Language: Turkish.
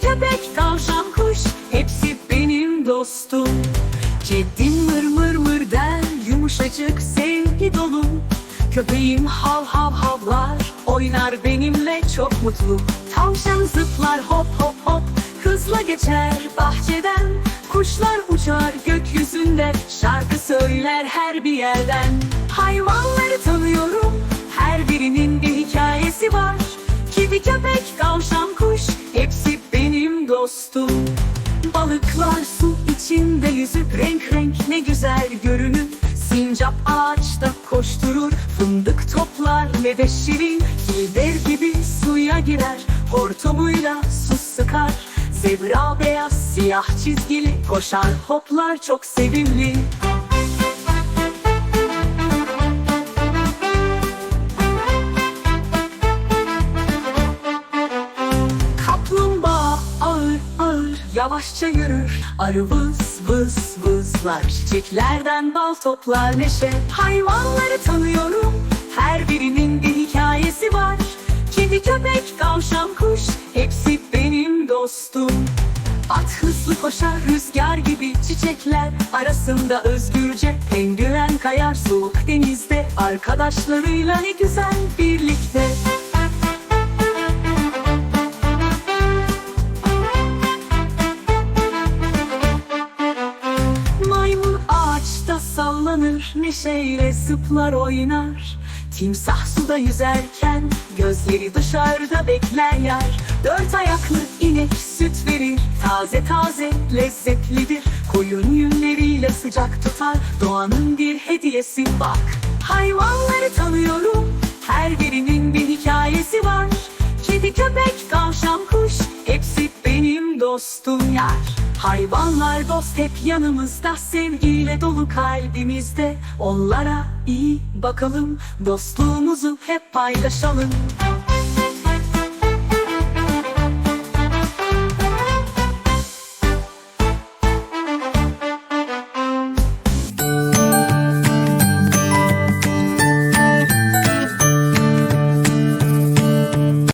köpek, tavşan, kuş Hepsi benim dostum. Kedim mır mır mır der Yumuşacık sevgi dolu. Köpeğim hav hav havlar Oynar benimle çok mutlu. Tavşan zıplar hop hop hop Hızla geçer bahçeden. Kuşlar uçar gökyüzünde Şarkı söyler her bir yerden. Hayvanları tanıyorum Her birinin bir hikayesi var Balıklar su içinde yüzüp renk renk ne güzel görünür. Sincap ağaçta koşturur Fındık toplar ne de şirin. Filder gibi suya girer Hortumuyla su sıkar. Zebra beyaz siyah çizgili Koşar hoplar çok sevimli yavaşça yürür. Arı vız vız vızlar Çiçeklerden bal toplar neşe. Hayvanları tanıyorum Her birinin bir hikayesi var. Kedi köpek tavşan kuş Hepsi benim dostum. At hızlı koşar rüzgar gibi çiçekler. Arasında özgürce Penguen kayar soğuk denizde arkadaşlarıyla ne güzel birlikte sallanır Neşeyle zıplar oynar. Timsah suda yüzerken Gözleri dışarıda bekler yer Dört ayaklı inek süt verir Taze taze lezzetlidir. Koyun yünleriyle sıcak tutar Doğanın bir hediyesi. Bak Hayvanları tanıyorum Her birinin bir hikayesi var. Kedi köpek tavşan kuş Hepsi benim dostum yar Hayvanlar dost hep yanımızda Sevgiyle dolu kalbimizde. Onlara iyi bakalım Dostluğumuzu hep paylaşalım